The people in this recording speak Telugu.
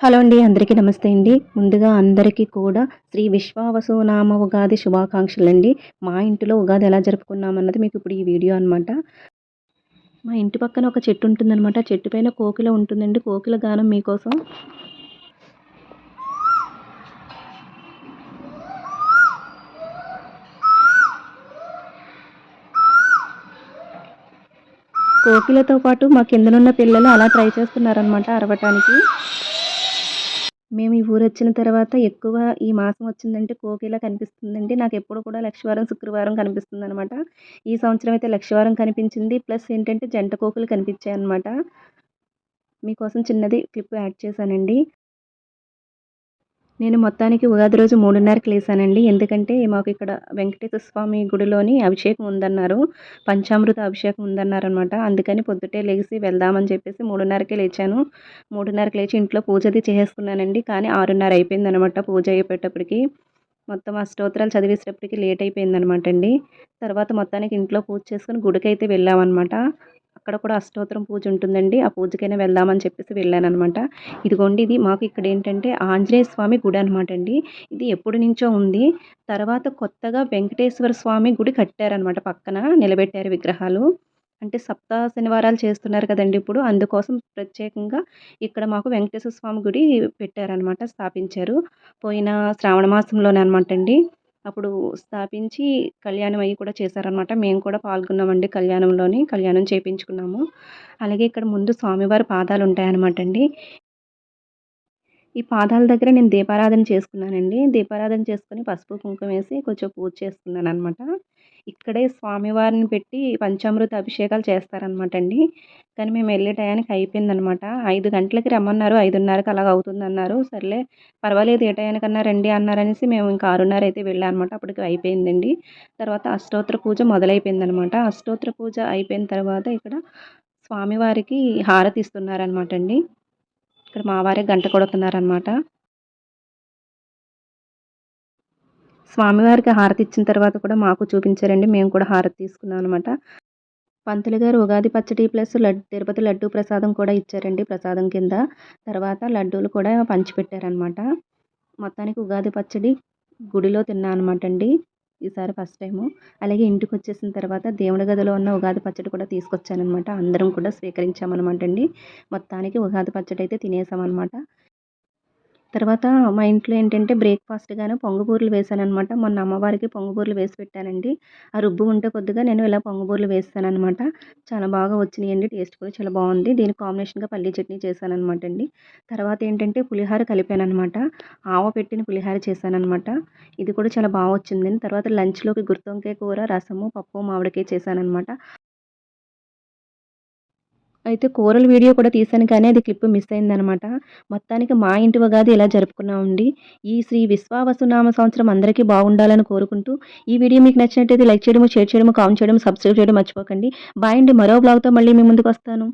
హలో అండి అందరికీ నమస్తే అండి. ముందుగా అందరికీ కూడా శ్రీ విశ్వావసునామ ఉగాది శుభాకాంక్షలు అండి మా ఇంటిలో ఉగాది ఎలా జరుపుకున్నామన్నది మీకు ఇప్పుడు ఈ వీడియో అనమాట మా ఇంటి పక్కన ఒక చెట్టు ఉంటుందన్నమాట. చెట్టు పైన కోకిల ఉంటుందండి. కోకిల గానం మీకోసం. కోకిలతో పాటు మా కిందనున్న పిల్లలు అలా ట్రై చేస్తున్నారనమాట అరవటానికి. మేము ఈ ఊరు వచ్చిన తర్వాత ఎక్కువ ఈ మాసం వచ్చిందంటే కోకిల కనిపిస్తుందండి. నాకు ఎప్పుడు కూడా లక్షవారం శుక్రవారం కనిపిస్తుంది అనమాట ఈ సంవత్సరం అయితే లక్షవారం కనిపించింది. ప్లస్ ఏంటంటే జంట కోకులు కనిపించాయి అనమాట మీకోసం చిన్నది క్లిప్ యాడ్ చేశానండి. నేను మొత్తానికి ఉగాది రోజు మూడున్నరకి లేసానండి. ఎందుకంటే మాకు ఇక్కడ వెంకటేశ్వర స్వామి గుడిలోని అభిషేకం ఉందన్నారు. పంచామృత అభిషేకం ఉందన్నారు అనమాట అందుకని పొద్దుటే లేచి వెళ్దామని చెప్పేసి మూడున్నరకే లేచాను. మూడున్నరకి లేచి ఇంట్లో పూజ అది చేసేసుకున్నానండి. కానీ ఆరున్నర అయిపోయిందనమాట పూజ అయిపోయేటప్పటికి మొత్తం ఆ స్తోత్రాలు చదివేసేటప్పటికి లేట్ అయిపోయిందనమాట అండి తర్వాత మొత్తానికి ఇంట్లో పూజ చేసుకుని గుడికి అయితే వెళ్ళామన్నమాట. అక్కడ కూడా అష్టోత్తరం పూజ ఉంటుందండి. ఆ పూజకైనా వెళ్దామని చెప్పేసి వెళ్ళాను అనమాట ఇదిగోండి ఇది మాకు ఇక్కడ ఏంటంటే ఆంజనేయ స్వామి గుడి అనమాట అండి ఇది ఎప్పటి నుంచో ఉంది. తర్వాత కొత్తగా వెంకటేశ్వర స్వామి గుడి కట్టారనమాట పక్కన నిలబెట్టారు విగ్రహాలు. అంటే సప్త శనివారాలు చేస్తున్నారు కదండి ఇప్పుడు. అందుకోసం ప్రత్యేకంగా ఇక్కడ మాకు వెంకటేశ్వర స్వామి గుడి పెట్టారనమాట స్థాపించారు. పోయిన శ్రావణ మాసంలోనే అనమాట అండి అప్పుడు స్థాపించి కళ్యాణం అయ్యి కూడా చేశారనమాట మేము కూడా పాల్గొన్నామండి కళ్యాణంలోని కళ్యాణం చేయించుకున్నాము అలాగే ఇక్కడ ముందు స్వామివారి పాదాలు ఉంటాయన్నమాట అండి. ఈ పాదాల దగ్గర నేను దీపారాధన చేసుకున్నానండి. దీపారాధన చేసుకుని పసుపు కుంకుమ వేసి కొంచెం పూజ చేసుకున్నాను అనమాట ఇక్కడే స్వామివారిని పెట్టి పంచామృత అభిషేకాలు చేస్తారనమాట అండి కానీ మేము వెళ్ళే టయానికి అయిపోయిందనమాట. ఐదు గంటలకి రమ్మన్నారు. ఐదున్నరకి అలాగ అవుతుందన్నారు. సర్లే పర్వాలేదు ఏ టయానికన్నా రండి అన్నారనేసి మేము ఇంకా ఆరున్నర అయితే వెళ్ళాం అనమాట అప్పటికి అయిపోయిందండి. తర్వాత అష్టోత్తర పూజ మొదలైపోయిందనమాట. అష్టోత్తర పూజ అయిపోయిన తర్వాత ఇక్కడ స్వామివారికి హారతి ఇస్తున్నారనమాట అండి ఇక్కడ మావారే గంట కొడుతున్నారనమాట. స్వామివారికి హారతి ఇచ్చిన తర్వాత కూడా మాకు చూపించారండి. మేము కూడా హారతి తీసుకున్నాం అనమాట పంతులు గారు ఉగాది పచ్చడి ప్లస్ లడ్డు తిరుపతి లడ్డు ప్రసాదం కూడా ఇచ్చారండి ప్రసాదం కింద. తర్వాత లడ్డూలు కూడా పంచిపెట్టారనమాట మొత్తానికి ఉగాది పచ్చడి గుడిలో తిన్నా అనమాట అండి ఈసారి ఫస్ట్ టైము. అలాగే ఇంటికి వచ్చేసిన తర్వాత దేవుడి గదిలో ఉన్న ఉగాది పచ్చడి కూడా తీసుకొచ్చానమాట అందరం కూడా స్వీకరించామన్నమాట అండి మొత్తానికి ఉగాది పచ్చడి అయితే తినేసామన్నమాట. తర్వాత మా ఇంట్లో ఏంటంటే బ్రేక్ఫాస్ట్గాను పొంగబూర్లు వేసాను అనమాట మొన్న అమ్మవారికి పొంగుబూరలు వేసి పెట్టానండి. ఆ రుబ్బు ఉంటే కొద్దిగా నేను ఇలా పొంగుబూరలు వేస్తానమాట చాలా బాగా వచ్చినాయండి. టేస్ట్ కూడా చాలా బాగుంది. దీనికి కాంబినేషన్గా పల్లీ చట్నీ చేశానమాట అండి. తర్వాత ఏంటంటే పులిహార కలిపానమాట ఆవ పెట్టిన పులిహార చేశానమాట ఇది కూడా చాలా బాగా వచ్చిందండి. తర్వాత లంచ్లోకి గుర్తొంకాయ కూర రసము పప్పు మామిడికాయ చేశానమాట అయితే కూరల వీడియో కూడా తీశాను కానీ అది క్లిప్ మిస్ అయిందనమాట మొత్తానికి మా ఇంటి ఉగాది ఇలా జరుపుకున్నామండి? ఈ శ్రీ విశ్వావసునామ సంవత్సరం అందరికీ బాగుండాలని కోరుకుంటూ ఈ వీడియో మీకు నచ్చినట్టయితే లైక్ చేయడము షేర్ చేయడము కామెంట్ చేయడం సబ్స్క్రైబ్ చేయడం మర్చిపోకండి. బాయ్ అండి. మరో బ్లాగ్తో మళ్ళీ మీ ముందుకు వస్తాను.